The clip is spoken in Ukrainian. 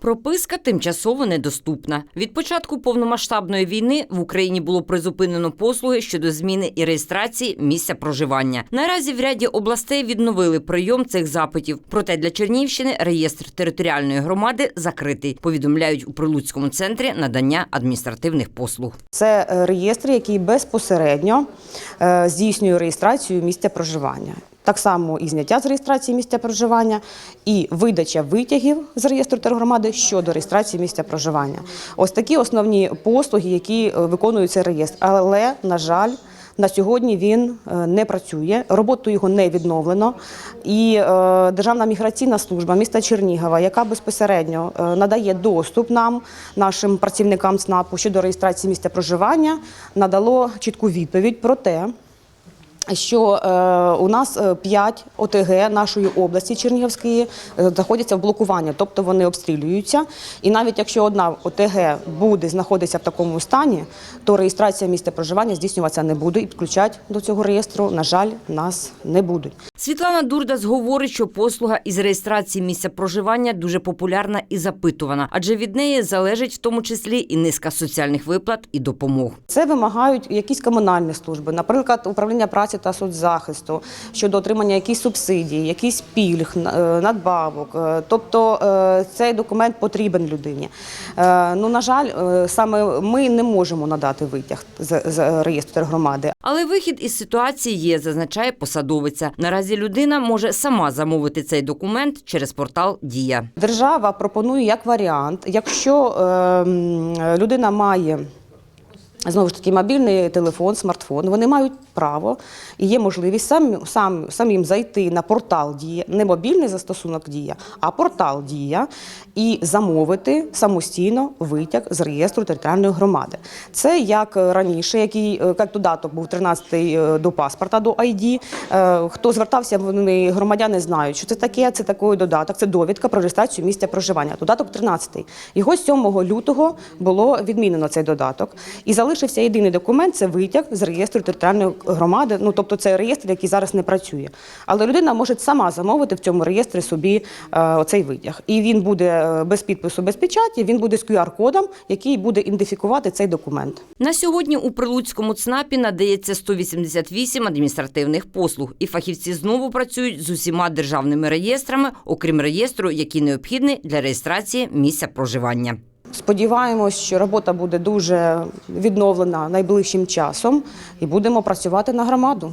Прописка тимчасово недоступна. Від початку повномасштабної війни в Україні було призупинено послуги щодо зміни і реєстрації місця проживання. Наразі в ряді областей відновили прийом цих запитів. Проте для Чернігівщини реєстр територіальної громади закритий. Повідомляють у Прилуцькому центрі надання адміністративних послуг. Це е, реєстр, який безпосередньо е, здійснює реєстрацію місця проживання. Так само і зняття з реєстрації місця проживання, і видача витягів з реєстру тергромади щодо реєстрації місця проживання. Ось такі основні послуги, які е, виконує цей реєстр. Але, на жаль, на сьогодні він е, не працює, роботу його не відновлено. І е, Державна міграційна служба міста Чернігова, яка безпосередньо надає доступ нам, нашим працівникам ЦНАПу щодо реєстрації місця проживання, надало чітку відповідь про те, що е, у нас 5 ОТГ нашої області Чернігівської е, знаходяться в блокуванні, тобто вони обстрілюються. І навіть якщо одна ОТГ буде знаходитися в такому стані, то реєстрація місця проживання здійснюватися не буде і підключати до цього реєстру, на жаль, нас не будуть. Світлана Дурдас говорить, що послуга із реєстрації місця проживання дуже популярна і запитувана, адже від неї залежить в тому числі і низка соціальних виплат і допомог. Це вимагають якісь комунальні служби, наприклад, управління праці та соцзахисту щодо отримання якихось субсидій, якісь пільг, е, надбавок. Е, Тобто е, цей документ потрібен людині. Ну, на жаль, саме ми не можемо надати витяг з реєстру громади. Але вихід із ситуації є, зазначає посадовиця. Наразі людина може сама замовити цей документ через портал Дія. Держава пропонує як варіант, якщо е, людина має. Знову ж таки, мобільний телефон, смартфон. Вони мають право і є можливість сам, сам, самим зайти на портал Дія, не мобільний застосунок Дія, а портал Дія і замовити самостійно витяг з реєстру територіальної громади. Це як раніше, який е, як додаток був 13-й е, до паспорта до ID. Е, Хто звертався, вони громадяни знають, що це таке. Це такий додаток, це довідка про реєстрацію місця проживання. Додаток 13-й. Його 7 лютого було відмінено цей додаток. І залишився єдиний документ це витяг з реєстру територіальної громади. Ну тобто це реєстр, який зараз не працює. Але людина може сама замовити в цьому реєстрі собі е, оцей витяг. І він буде е, без підпису, без печаті, він буде з QR-кодом, який буде ідентифікувати цей документ. На сьогодні у Прилуцькому ЦНАПі надається 188 адміністративних послуг, і фахівці знову працюють з усіма державними реєстрами, окрім реєстру, який необхідний для реєстрації місця проживання. Сподіваємось, що робота буде дуже відновлена найближчим часом, і будемо працювати на громаду.